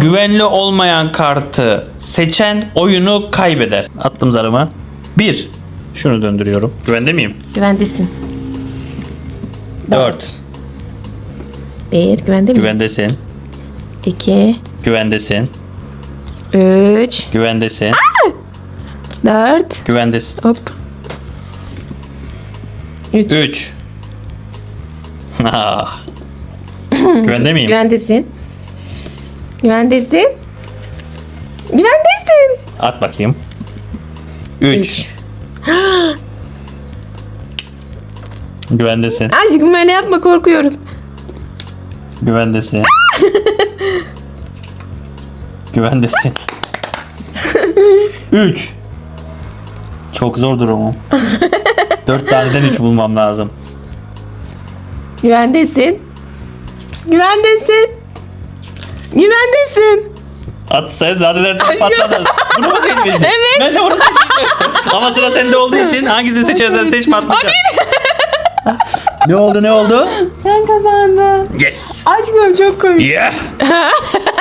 Güvenli olmayan kartı seçen oyunu kaybeder. Attım zarımı. 1. Şunu döndürüyorum. Güvende miyim? Güvendesin. 4. Bir. Güvende mi? Güvendesin. İki. Güvendesin. Üç. Güvendesin. Dört. Güvendesin. Hop. Üç. 3. Güvende miyim? Güvendesin. Güvendesin. Güvendesin. At bakayım. 3. Üç. Güvendesin. Aşkım böyle yapma korkuyorum. Güvendesin. Güvendesin. 3. Çok zor durumum. 4 taneden 3 bulmam lazım. Güvendesin. Güvendesin. Güvendesin. At sen zaten her türlü patladın. Bunu mu seçmiştin? Evet. Ben de bunu seçtim. Ama sıra sende olduğu için hangisini seçersen seç patlayacak. ne oldu ne oldu? Sen kazandın. Yes. Aşkım çok komik. Yes.